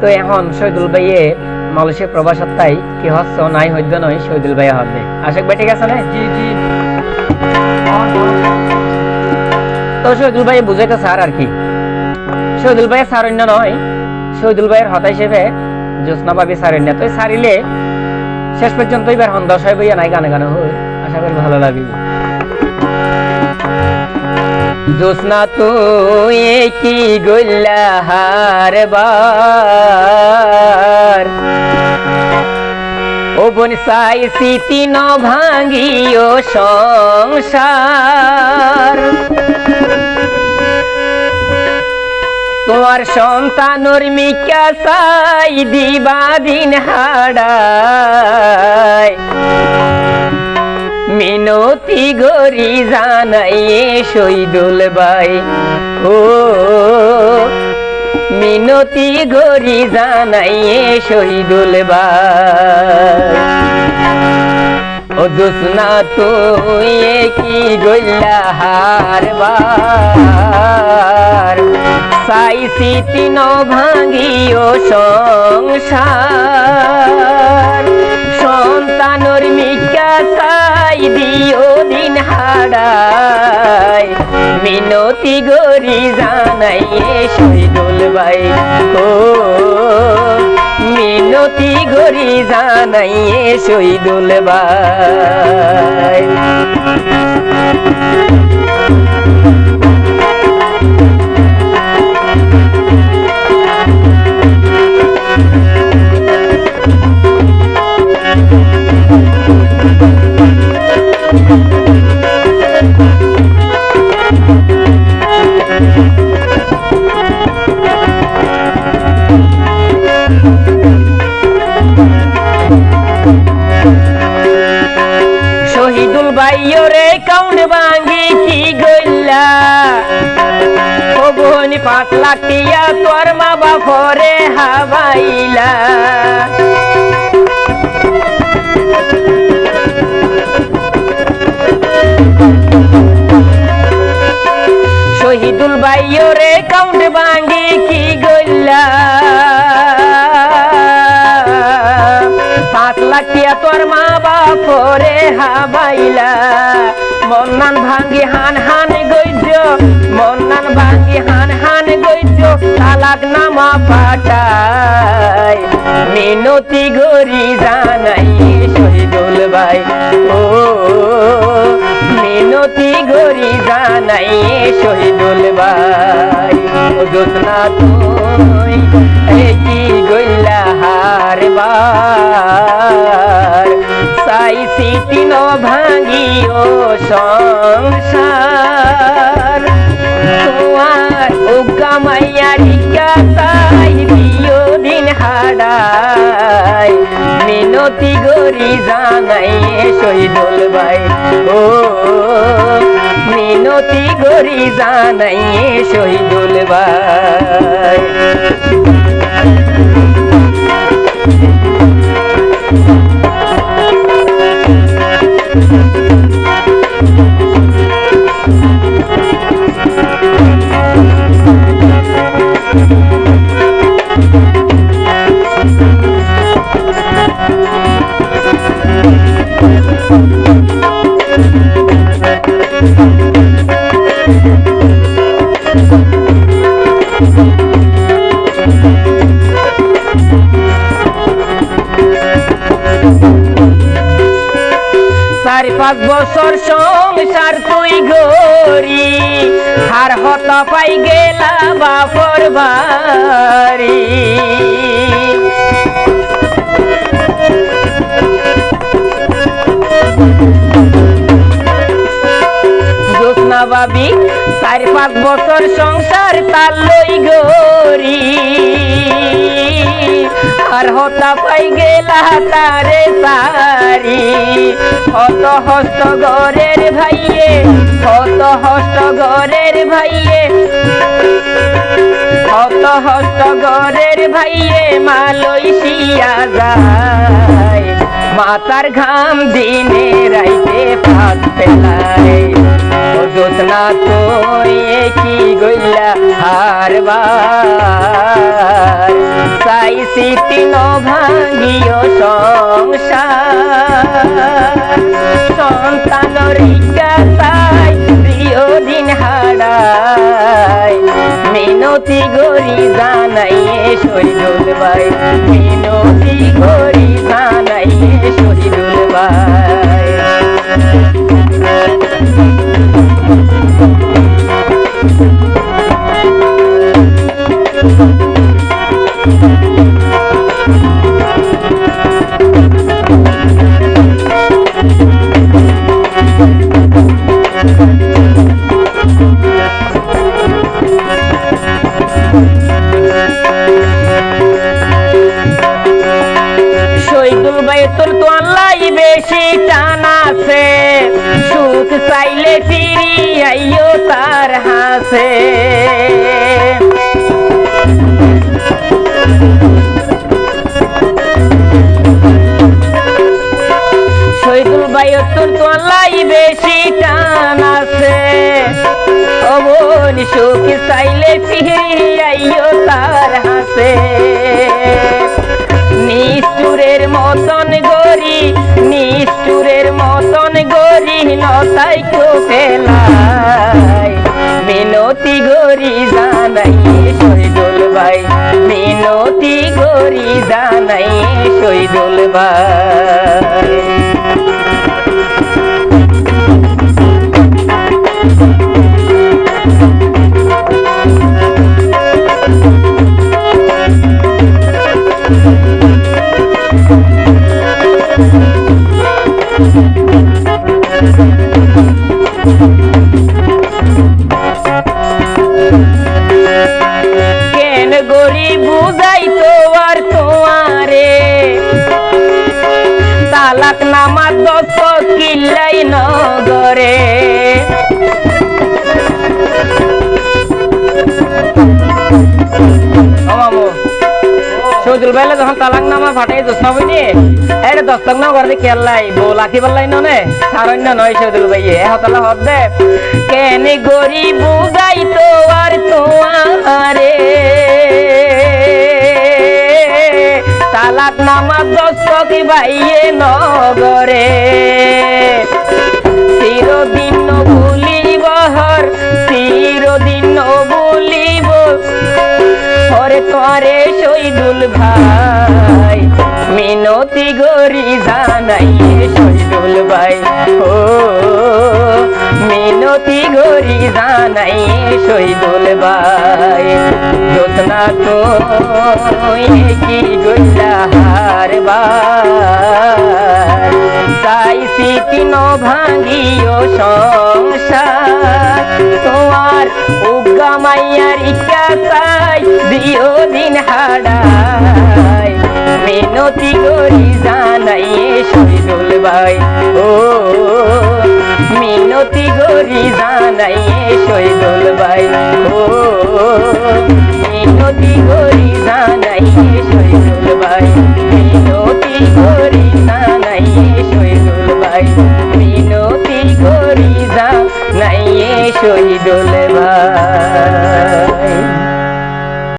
তো এখন শহীদুল ভাইয়ে মালয়েশিয়া প্রবাসত তাই কি হচ্ছে নাই হইদ্য নয় শহীদুল ভাইয়া হবে। আশেক ভাই ঠিক আছে না? জি জি। তো শহীদুল ভাই বুঝাইতে স্যার আর কি। শহীদুল ভাইয়ের সারণ্য নয় শহীদুল ভাইয়ের হতা হিসেবে জ্যোৎস্না ভাবি সারণ্য তো সারিলে শেষ পর্যন্ত এবার হন দশ হয় বইয়া নাই গানে গানে হই। আশা করি ভালো লাগবে। জ্যোৎস্না তুই কি গল্লা হার বার? ও বোন সাই স্মৃতি ন ভাঙ্গিও সংসার। তোমার সন্তানর মিকা সাই দিবা দিন হাড়ায় মিনতি গরি জানাইয়ে শহীদুল ভাই। ও, মিনতি গরি জানাইয়ে শহীদুল ও, দুসনা তুই কি গল্লা সিটি ন ভাঙ্গিও সংসার। সন্তানর মিকা সাই দিও দিন হাড়ায় মিনতি গরি জানাইয়ে শহীদুল ভাই ও মিনতি গরি জানাইয়ে শহীদুল ভাই। কি গইলা ও বোনি, পাঁচ লাখ তোর মা বাপরে হাবাইলা। শহীদুল ভাইয়রে কাউন্ট ভাঙ্গি কি গইলা পাঁচ লাখ তোর মা বাপরে হাবাইলা। মন্নান ভাঙ্গি হান হান গইজ, মন্নান ভাঙ্গি হান হান গইজ, তালাক নামা পাটাই মিনতি গরি জানাই শহীদুল ভাই। ও, মিনতি গরি জানাই শহীদুল ভাই। ও জোৎনা তুই সংসার। তোমার ও কামাইয়া রিকা তাই দিও দিন হাডাই মিনতি গরি জানাই শহীদুল ভাই। ও, মিনতি গরি জানাই শহীদুল ভাই। চারি পাঁচ বছর সংসার তুই গরি হার হত পাই গেলা বাপর বাড়ি। জ্যোৎস্না বাবি, চার পাঁচ বছর সংসার তার লই গরি আর হতা পাই গেলা তারে তারি হত হস্ত গরের ভাইয়ে হত হস্ত গরের ভাইয়ে। হত হস্ত গরের ভাইয়ে মালয়েশিয়া যায়। মাতার ঘাম দিনে রাইতে পাত পেলায়। জোৎনা তুই কি গইলা হারবার চাইছি তিন ভাঙিও সংসার। সন্তানর ইচ্ছা চাই প্রিয় দিন হারাই। মিনতি গরি জানাইয়ে শহীদুল ভাই। মিনতি গরি জানাইয়ে শহীদুল ভাই। ভাই, তোর তো আল্লাহ বেশি টান আছে। সুখ চাইলে ফিরি আইও তার হাসে সুখ চাইলে ফিরি আইও তার নতাই ফেলাই মিনতি গরি জানাই শহীদুল ভাই। মিনতি গরি জানাই শহীদুল ভাই। কেন কিল্লাই নগরে। সৌদুল ভাইলে যখন তালাক নামা ফাটাই দোষ না বুঝলি এটা দস্তক না করে খেললাই বউ লাখি পাল্লাই ননে? সারণ্য নয় হদ দে। কেন গরি বুঝাই তো আর তোমারে? তালাক নামা দস্তক ভাইয়ে নগরে। চিরদিন ভুলিব হর, চিরদিন ভুলিব। হরে তোরে শহীদুল ভাই, মিনতি গরি জানাই শহীদুল ভাই। ও মিনতি গরি জানাই শহীদুল ভাই। যোতনা তো কি গইলা হারবার চাইছি তিন ভাঙিও সংসার। তোমার উগা মাইয়ার ইচ্ছা চাই দিও দিন হাডাই মিনতি করি জানাই শহীদুল ভাই। ও মিনতি গরি জানাই শহীদুল ভাই। ও